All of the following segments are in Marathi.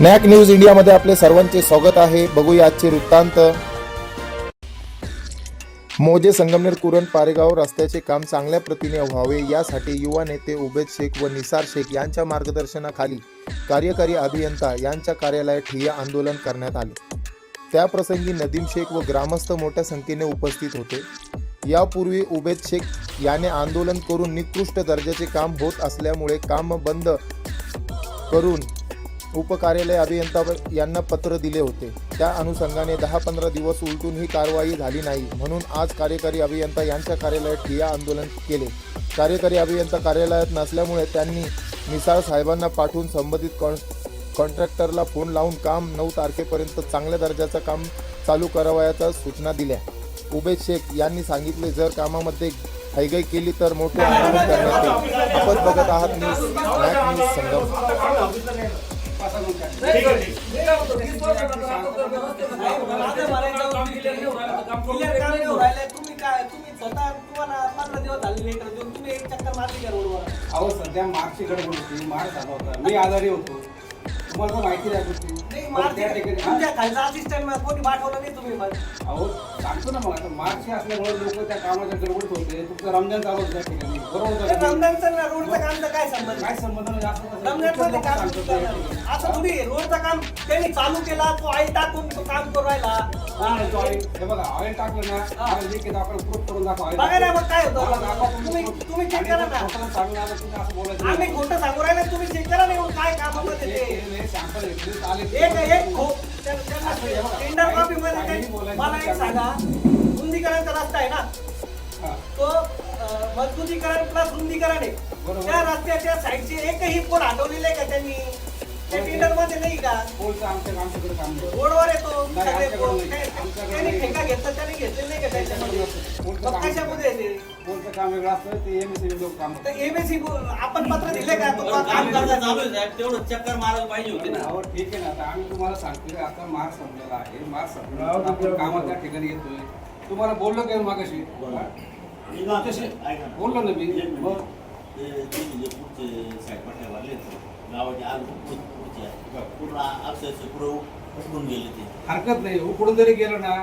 नॅक न्यूज इंडियामध्ये आपले सर्वांचे स्वागत आहे. बघूया आजचे वृत्तांत. मोजे संगमनेर कुरण पारेगाव रस्त्याचे काम चांगल्या प्रतीने व्हावे यासाठी युवा नेते उबेद शेख व निसार शेख यांच्या मार्गदर्शनाखाली कार्यकारी अभियंता यांच्या कार्यालयात ठिय्या आंदोलन करण्यात आले. त्याप्रसंगी नदीम शेख व ग्रामस्थ मोठ्या संख्येने उपस्थित होते. यापूर्वी उबेद शेख याने आंदोलन करून निकृष्ट दर्जाचे काम होत असल्यामुळे काम बंद करून उपकार्यालय अभियंता यांना पत्र दिले होते. त्या अनुषंगाने दहा पंधरा दिवस उलटून ही कारवाई झाली नाही म्हणून आज कार्यकारी अभियंता यांच्या कार्यालयात ठिया आंदोलन केले. कार्यकारी अभियंता कार्यालयात नसल्यामुळे त्यांनी निसाळ साहेबांना पाठवून संबंधित कॉन कॉन्ट्रॅक्टरला फोन लावून काम नऊ तारखेपर्यंत चांगल्या दर्जाचं काम चालू करावयाच्या सूचना दिल्या. उबेद शेख यांनी सांगितले जर कामामध्ये हायगाई केली तर मोठे आंदोलन करण्यात येईल. आपण बघत आहात न्यूज न्यूज संगम. तुम्ही काय तुम्ही स्वतः तुम्हाला तुम्ही एक अहो सध्या मार्चची गडबड होती मार्च झाला होता. मी आजारी होतो. तुम्हाला माहिती नाही तुमच्या खालचा असिस्टंट कोणी पाठवलं नाही तुम्ही मग अहो सांगतो ना मग आता मार्च असल्यामुळे लोक त्या कामाच्या गडबडीत होते. तुमचं रमजान चालू होतं त्या ठिकाणी. बरोबर? रमजानचं ना रोडचं कामचं काय संबंध? काय संबंध नाही काम. असं तुम्ही रोडचं काम त्यांनी चालू केला तो आई टाकून तो काम करू राहिला? हे बघा ऑइल टाकलं ना ऑइल आहे, आपण प्रूफ करून दाखवा. ऑइल बघा ना मग काय होतं. तुम्ही-. तुम्ही आणि करा ना. खोटं आम्ही सांगू राहिले तुम्ही चेक करा नाही काय हे- ते. घेतले. एक एक खो टेंडर कॉपी मध्ये ते- मला एक सांगा रुंदीकरणचा रस्ता आहे ना. तो मजबूतीकरण प्लस रुंदीकरण आहे. त्या रस्त्याच्या साईडचे एकही पोल हटवलेले आहे का त्यांनी त्या टेंडरमध्ये नाही का. रोडवर येतो त्यांनी. ठेका घेतला त्याने घेतलेले नाही का त्याच्यामध्ये मग काम- वेगळं असतं? ते एमएससी लोक काम तर एमएससी आपण पत्र दिले का? तो काम करता चालू आहे साहेब. तेवढं चक्कर मारायला पाहिजे होती ना. अहो ठीक आहे ना. आता आम्ही तुम्हाला सांगतोय आता मार्च संपलेला आहे. मार्च संपलेला आपण कामात त्या ठिकाणी येतोय. तुम्हाला बोललो काय मागाशी. बोललो ना मी. पूर्ण अक्षरशः पुढे उठून गेले ते. हरकत नाही. उकडून जरी गेलो ना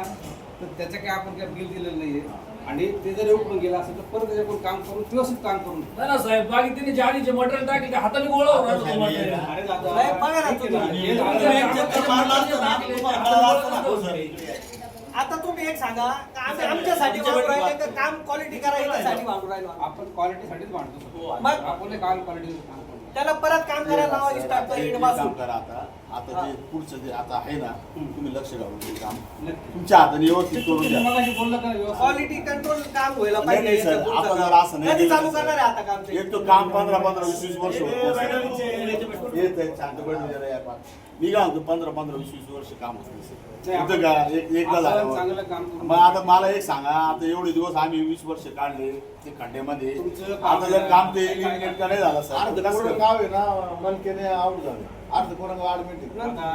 तर त्याचं काय आपण काय बिल दिलेलं नाहीये आणि ते जरी उकडून गेलं असेल तर परत त्याच्याकडून काम करून व्यवस्थित काम करून नाही ना साहेब बाकी तिने जाडीचे मटेरियल टाकले हाताने गोळा तो मटेरियल. अरे दादा, नाही, बघा ना ठीक आहे तुम्ही. हे झालं. तुम्ही एक चक्कर मारला असता ना, तुम्हाला कळलं असतं ना, हो सर. आता तुम्ही एक सांगा का आम्ही आमच्यासाठी वाढू राहिले का काम क्वालिटी करा याच्यासाठी वाढू राहिलो आम्ही? आपण क्वालिटीसाठीच मांडतो मग- आपण क्वालिटी काम करतो त्याला परत काम करायला लावा स्टार्ट काम करा आता आता जे पुढचं जे आता आहे ना तुम्ही लक्ष घालून ते काम. तुमच्या हाताने व्यवस्थित करून द्या? क्वालिटी कंट्रोल काम व्हायला नाही, पाहिजे सर, याचं आपण काम. जर असं नाही कधी केलं चालू तर- करणार आहे आता काम ते? एक तो काम पंधरा पंधरा वीस वीस वर्ष होतं येत आहे शांत पडून जरा या पा- मी काय म्हणतो पंधरा पंधरा वीस वीस वर्ष काम होतं नाही, आपण- इथं का एक एकदा आपण झालं चांगलं काम करू. मग आता मला एक सांगा आता एवढे दिवस आम्ही वीस वर्ष काढले ते खड्ड्यामध्ये तुमचं काम आता जर काम ते काय- काय- नेटका नाही झालं सर कसं पूर्ण? गाव आहे ना मनकेने आउट झाले अर्ध ऍडमिट आता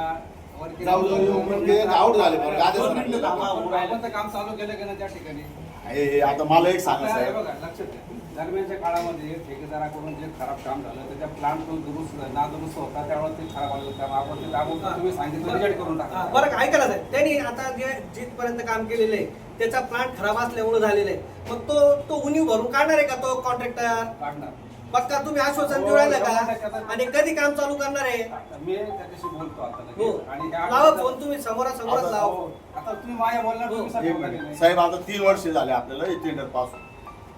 वरती- जाऊ जाऊ म्हणजे out झाले बरं, मिनिटं तर काम चालू केलं की नाही त्या ठिकाणी? हे हे आता मला एक सांगा साहेब बघा लक्षात घ्या. दरम्यानच्या काळामध्ये ठेकेदाराकडून जे खराब काम झालं त्याच्या प्लांट तो दुरुस्त नादुरुस्त होता त्यावेळेस ते खराब आलं होतं. आपण ते दाबून तुम्ही सांगितलं रिजेक्ट करून हा, टाका बरं का, ऐका ना साहेब. त्यांनी आता जे जिथपर्यंत काम केलेलं आहे त्याचा प्लांट खराब असल्यामुळे झालेला आहे. मग तो तो उणीव भरून काढणार आहे का तो कॉन्ट्रॅक्टर काढणार. पक्का तुम्ही आश्वासन देऊ राहिलं का आणि कधी काम चालू करणार आहे मी त्याच्याशी बोलतो आता लगेच. हो आणि लावा फोन तुम्ही समोरासमोरच आता- लावा हो. आता तुम्ही माझ्या बोलणार तुम्ही एक सगळं मिनिट. केलं. साहेब आता तीन वर्ष झाले आपल्याला हे टेंडर पास होऊन.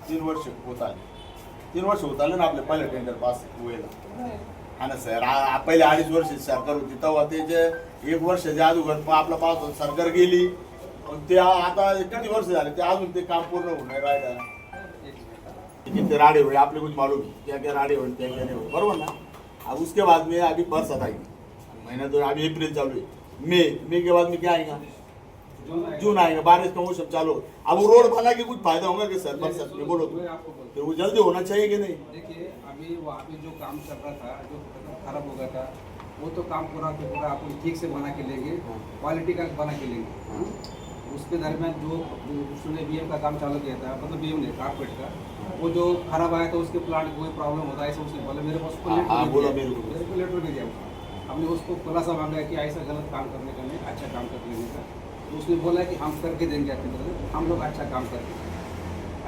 तीन वर्ष होत आले तीन वर्ष होत आले ना आपले पहिले टेंडर पास व्हायला हा ना सर आ- पहिले अडीच वर्ष सरकार होती तेव्हा ते जे एक वर्षाच्या अगोदर प- आपला पास होता, सरकार गेली पण ते आ- आता किती वर्ष झाले ते अजून ते काम पूर्ण होऊन नाही राहिलं कितने राडे हुए आपने कुछ मालूम है? क्या क्या राडे हुए क्या क्या नहीं हुए बरोबर ना? अब उसके बाद में अभी बरसात आएगी महीना तो अभी अप्रैल चालू है। मई मई के बाद में क्या आएगा? जून आएगा। बारिश का मौसम चालू अब वो रोड बना के कुछ फ़ायदा होगा कि सर बरसात में बोलो तो। फिर वो जल्दी होना चाहिए कि नहीं? देखिए अभी वहाँ पे जो काम चल रहा था जो खराब हो गया था वो तो काम पूरा पूरा अपन ठीक से बना के लेंगे क्वालिटी का बना के लेंगे। उसके दरमियान जो उसने बीएम का काम चालू किया था मतलब बीएम ने कारपेट का वो जो खराब आया था उसके प्लांट कोई प्रॉब्लम होता है ऐसे उसने बोला मेरे पास हाँ, हाँ, बोला। मेरे को। लेटर भी दिया हमने उसको खुलासा मांगा कि ऐसा गलत काम करने का नहीं अच्छा काम कर लेने का तो उसने बोला कि हम करके देंगे आपकी तरफ़ हम लोग अच्छा काम करेंगे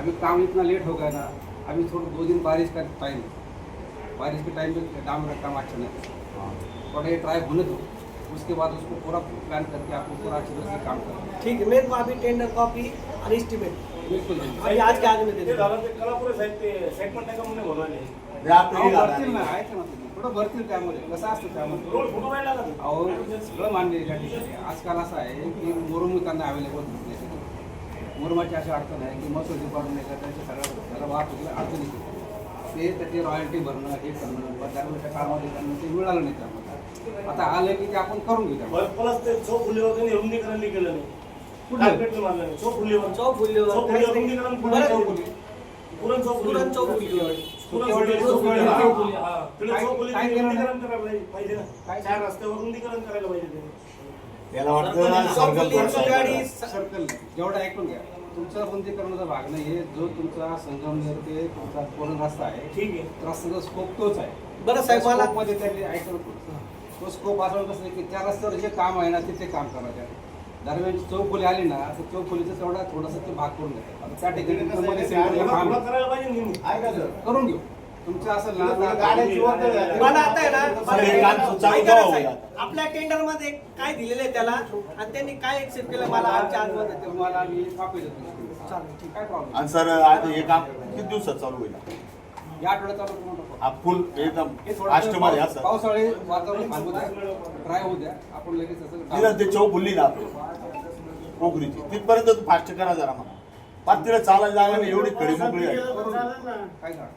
अभी काम इतना लेट हो गया ना अभी थोड़ा दो दिन बारिश का टाइम बारिश के टाइम में काम का काम अच्छा नहीं थोड़ा ये ट्राई होने दो उसके बाद उसको पूरा प्लान करके आपको पूरा अच्छी तरह से काम करना है। ठीक आहे मेरे को अभी टेंडर कॉपी आणि एस्टिमेट बिल्कुल. अभी आज के आज में दे ते दो झालं ते कलापुरे साहेब ते सेगमेंट नाही का म्हणून बोलवायले हे आपलं अहो, हे झालं भरतील ना आणि- ऐका ना तुम्ही थोडं भरतील त्यामध्ये कसं असतं त्यामध्ये रोड फुटू नाही लागत अहो सगळं मान्य आहे त्या ठिकाणी. आजकाल असं आहे की मुरुम त्यांना अवेलेबल नाही. मुरुमाची अशी अडचण आहे की महसूल डिपार्टमेंट त्यांच्या सगळ्या त्याला वाहतुकीला अडचण येते. ते त्याची रॉयल्टी भरणं हे करणं पण त्यावेळेच्या कामामध्ये त्यांना ते मिळालं नाही त्यामध्ये. आता आलं की ते आपण करून घेऊ त्यामध्ये. प्लस ते चौक फुलीवर त्यांनी रुंदीकरण नाही केलं नाही. चौक फुलीवर चौक फुलीवर चौक फुलीवर रुंदीकरण पुरण बरं. चौक फुली पुरण चौक फुली पुरण चौक फुलीवर. पुरण चौक फुली, चौक फुली. चौक. फुली. तिला काय- चौक फुली काय केलं? रुंदीकरण करायला पाहिजे ना. काय? चार रस्त्यावर रुंदीकरण करायला पाहिजे त्यांनी त्याला वाटतं ना चौक सर्कल फुलीवर कोर्ट गाडी आहे. सर्कल. जेवढं ऐकून घ्या. तुमचा रुंदीकरणाचा भाग नाही आहे. जो तुमचा संगमनेर ते तुमचा पूर्ण रस्ता आहे ठीक आहे. रस्त्याचा स्कोप तोच आहे. बरं साहेब मला मध्ये त्यांनी ऐकलं तो स्कोप असं कसं की त्या रस्त्यावर जे काम आहे ना तिथे काम करायचं दरम्यान चौफुली आली ना तर चौफुलीचं तेवढा थोडासा ते भाग करून घेतात आता त्या ठिकाणी सेंटरला करून घेऊ. तुमचं ना. मला आता आहे ना हे ऐका ना साहेब, आता. आपल्या टेंडरमध्ये काय दिलेलं आहे त्याला? आणि त्यांनी काय एक्सेप्ट केलं? मला आमच्या आज मध्ये तुम्हाला मी देतो. काय प्रॉब्लेम आणि सर आज हे काम किती दिवसात चालू होईल? या आठवड्यात चालू. हा फुल एकदम थोडं असं पावसाळी वातावरण थांबू द्या ड्राय होऊ द्या. आपण लगेच असं ते चौक फुलली ना आपली. पोखरीची तिथपर्यंत तू फास्ट करा जरा मला. पाच तिला चालायला जागा नाही एवढी खडी मोकळी आहे.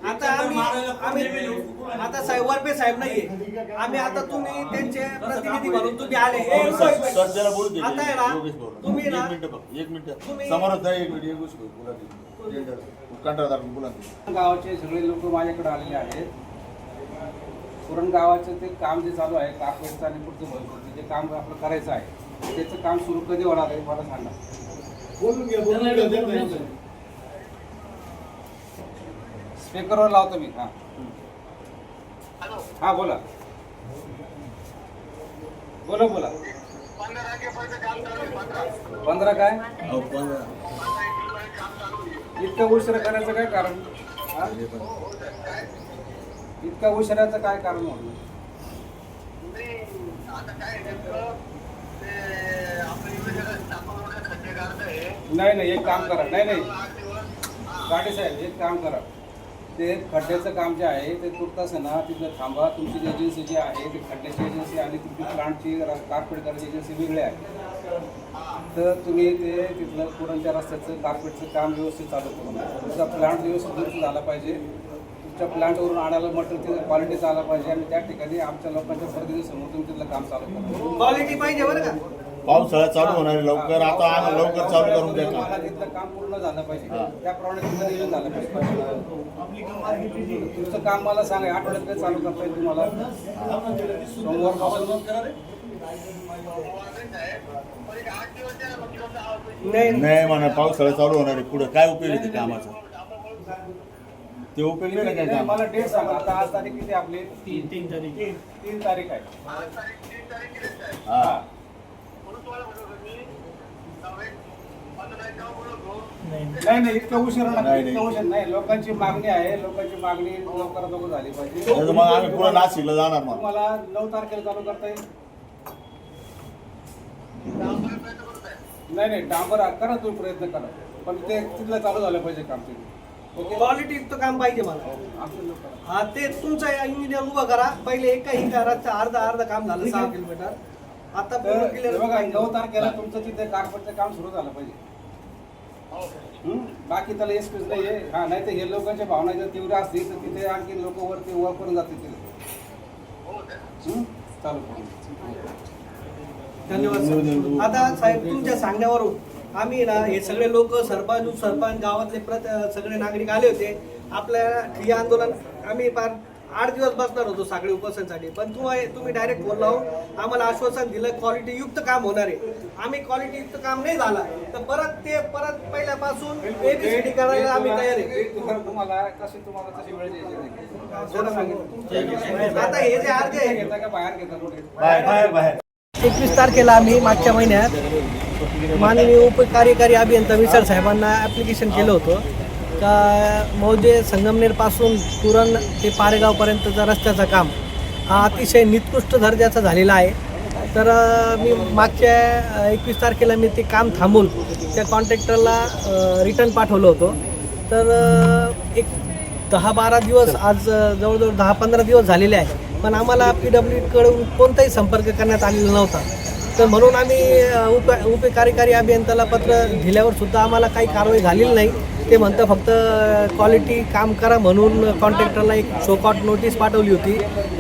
आता आम्ही आम्ही आता साहेब वरपे साहेब नाहीये. आम्ही आता तुम्ही त्यांचे प्रतिनिधी म्हणून तुम्ही आले. सर- जरा बोलू दे. मिनिट. आता आहे ना योगेश भाऊ. तुम्ही एक ना मिनिट बघ एक मिनिट. तुम्ही- एक मिनिट एक गोष्ट बोला. कंटाळदार बोला. गावाचे सगळे लोक माझ्याकडे आलेले आहेत. पुरण गावाचं ते काम जे चालू आहे कापडचं आणि पुढचं जे काम आपलं करायचं आहे. त्याचं काम सुरू कधी होणार आहे मला सांगा. बोलून घ्या घ्या. स्पीकरवर लावतो मी हां. हां बोला. बोला बोला. पंधरा काय? इतकं उशिरा करायचं काय कारण? हा? इतका उशिराचं काय कारण म्हणून नाही नाही एक काम करा. नाही नाही. गाडी साहेब एक काम करा. ते खड्ड्याचं काम जे आहे ते तुर्तास आहे ना तिथलं थांबा. तुमची एजन्सी जी आहे ती खड्ड्याची एजन्सी आणि तुमची प्लांटची कार्पेट करायची एजन्सी वेगळी आहे. तर तुम्ही ते तिथलं पुरणच्या रस्त्याचं कार्पेटचं काम व्यवस्थित चालू करून. तुमचा प्लांट व्यवस्थित झाला पाहिजे तुमच्या प्लांटवरून आणायला मटेरियल क्वालिटीचं आला पाहिजे आणि त्या ठिकाणी आमच्या लोकांच्या प्रतिनिधीसमोर तुम्ही तिथलं काम चालू करा. क्वालिटी पाहिजे बरं का? पावसाळा चालू होणार आहे लवकर. आता लवकर चालू करून द्या काम. तिथलं काम पूर्ण झालं हा. पाहिजे त्याप्रमाणे तुमचं नियोजन झालं पाहिजे. तुमचं काम मला सांगा. आठवड्यात काय चालू करता येईल तुम्हाला? सोमवार नाही नाही म्हणा पावसाळा चालू होणार आहे. पुढे काय उपयोग आहे ते कामाचा? ते उपयोग नाही काय काम मला डेट सांगा. आता आज तारीख किती आपली? तीन तीन तारीख. तीन तारीख आहे. हा. नाही. नाही इतकं उशीर नाही, इतकं. उशीर नाही. लोकांची मागणी आहे लोकांची मागणी लवकरात लवकर झाली पाहिजे. नाही तर मग आम्ही पुढे नाशिकला जाणार मग. तुम्हाला नऊ तारखेला चालू करता येईल. नाही नाही डांबर करा तुम्ही प्रयत्न करा. पण ते तिथलं चालू झालं पाहिजे काम तुम्ही ओके क्वालिटी युक्त काम पाहिजे मला. हा ते तुमचा इंजिनियर उभा करा पहिले एकाही घराचं अर्ध अर्ध काम झालं सहा किलोमीटर आता पूर्ण तर क्लिअर बघा नऊ तारखेला तुमचं तिथे कार्पेटचं काम सुरू झालं पाहिजे हं? बाकी त्याला एस पीच नाही आहे हा नाही तर हे लोकांच्या भावना जर तीव्र असतील तर तिथे आणखी लोक वरती वर करून जातील तिथे हं? चालू. धन्यवाद सर. आता साहेब तुमच्या सांगण्यावरून आम्ही ना हे सगळे लोक सरपंच उपसरपंच गावातले प्रत सगळे नागरिक आले होते. आपल्या ठिय्या आंदोलन आम्ही फार आठ दिवस बसणार होतो साखळी उपोषणसाठी. पण तुम्ही तुम्ही डायरेक्ट फोन लावून आम्हाला आश्वासन दिलं क्वालिटी युक्त काम होणार आहे. आम्ही क्वालिटी युक्त काम नाही झाला तर परत ते परत पहिल्यापासून एबीसीडी करायला आम्ही तयार आहे. तुम्हाला तुम्हाला कशी तुम्हाला तशी वेळ द्यायची नाही आता हे जे अर्ज आहे घेता का? बाहेर घेता? कुठे बाहेर बाहेर बाहेर. एकवीस तारखेला आम्ही मागच्या महिन्यात माननीय उपकार्यकारी अभियंता मिसळ साहेबांना ॲप्लिकेशन केलं होतं. का मौजे संगमनेरपासून तुरण ते पारेगावपर्यंतचा रस्त्याचं काम हा अतिशय निकृष्ट दर्जाचा झालेला आहे. तर मी मागच्या एकवीस तारखेला मी ते काम थांबून त्या कॉन्ट्रॅक्टरला रिटर्न पाठवलं होतं. तर एक दहा बारा दिवस आज जवळजवळ दहा पंधरा दिवस झालेले आहे. पण आम्हाला पी डब्ल्यूकडून कोणताही संपर्क करण्यात आलेला नव्हता. तर म्हणून आम्ही उप उप कार्यकारी अभियंत्याला पत्र दिल्यावर सुद्धा आम्हाला काही कारवाई झालेली नाही. ते म्हणतं फक्त क्वालिटी काम करा म्हणून कॉन्ट्रॅक्टरला एक शोकआउट नोटीस पाठवली होती.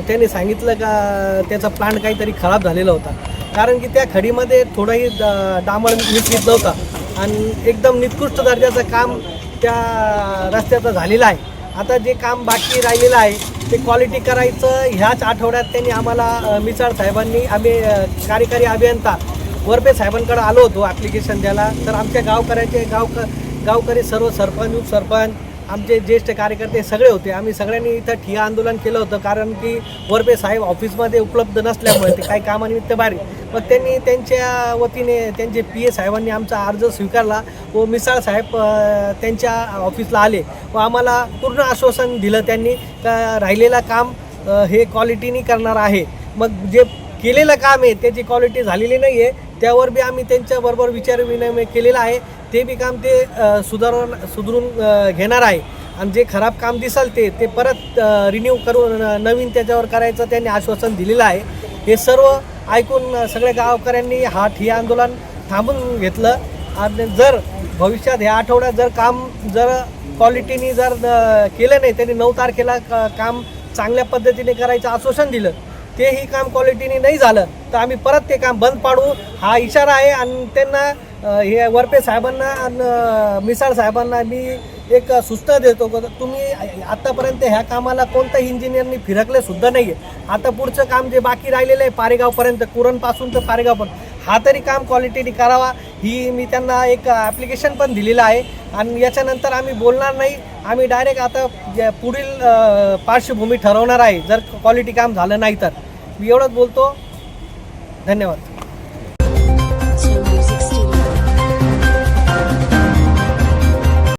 त्याने सांगितलं का त्याचा प्लांट काहीतरी खराब झालेला होता. कारण की त्या खडीमध्ये थोडाही द डांबळ मिश्रित नव्हता. आणि एकदम निकृष्ट दर्जाचं काम त्या रस्त्याचं झालेलं आहे. आता जे काम बाकी राहिलेलं आहे ते क्वालिटी करायचं. ह्याच आठवड्यात त्यांनी आम्हाला मिसाळ साहेबांनी आम्ही कार्यकारी अभियंता वरपे साहेबांकडे आलो होतो ॲप्लिकेशन द्यायला. तर आमच्या गावकऱ्याचे गाव गावकरी सर्व सरपंच उपसरपंच आमचे ज्येष्ठ कार्यकर्ते सगळे होते. आम्ही सगळ्यांनी इथं ठिया आंदोलन केलं होतं कारण की वरपे साहेब ऑफिसमध्ये उपलब्ध नसल्यामुळे ते काही कामानिमित्त बाहेर मग त्यांनी त्यांच्या वतीने त्यांचे पी ए साहेबांनी आमचा अर्ज स्वीकारला व मिसाळ साहेब त्यांच्या ऑफिसला आले व आम्हाला पूर्ण आश्वासन दिलं त्यांनी का राहिलेलं काम हे क्वालिटीनी करणार आहे. मग जे केलेलं काम आहे त्याची क्वालिटी झालेली नाही आहे त्यावर बी आम्ही त्यांच्याबरोबर विचारविनिमय केलेला आहे. ते बी काम ते अ, सुधारून सुधरून घेणार आहे. आणि जे खराब काम दिसाल ते ते परत रिन्यू करून नवीन त्याच्यावर करायचं त्यांनी आश्वासन दिलेलं आहे. हे सर्व ऐकून सगळ्या गावकऱ्यांनी हा हे आंदोलन थांबून घेतलं. आणि जर भविष्यात ह्या आठवड्यात जर काम जर क्वालिटीने जर केलं नाही त्यांनी नऊ तारखेला क- काम चांगल्या पद्धतीने करायचं आश्वासन दिलं तेही काम क्वालिटीने नाही झालं तर आम्ही परत ते काम बंद पाडू. हा इशारा आहे आणि त्यांना हे वरपे साहेबांना आणि मिसाळ साहेबांना मी एक सूचना देतो तुम्ही आतापर्यंत ह्या कामाला कोणत्याही इंजिनियरनी फिरकले सुद्धा नाही आहे आता पुढचं काम जे बाकी राहिलेलं आहे पारेगावपर्यंत कुरणपासून तर पारेगावपर्यंत. हा तरी काम क्वालिटीने करावा. ही मी त्यांना एक ॲप्लिकेशन पण दिलेलं आहे. आणि याच्यानंतर आम्ही बोलणार नाही. आम्ही डायरेक्ट आता पुढील पार्श्वभूमी ठरवणार आहे. जर क्वालिटी काम झालं नाही तर. मी एवढंच बोलतो. धन्यवाद.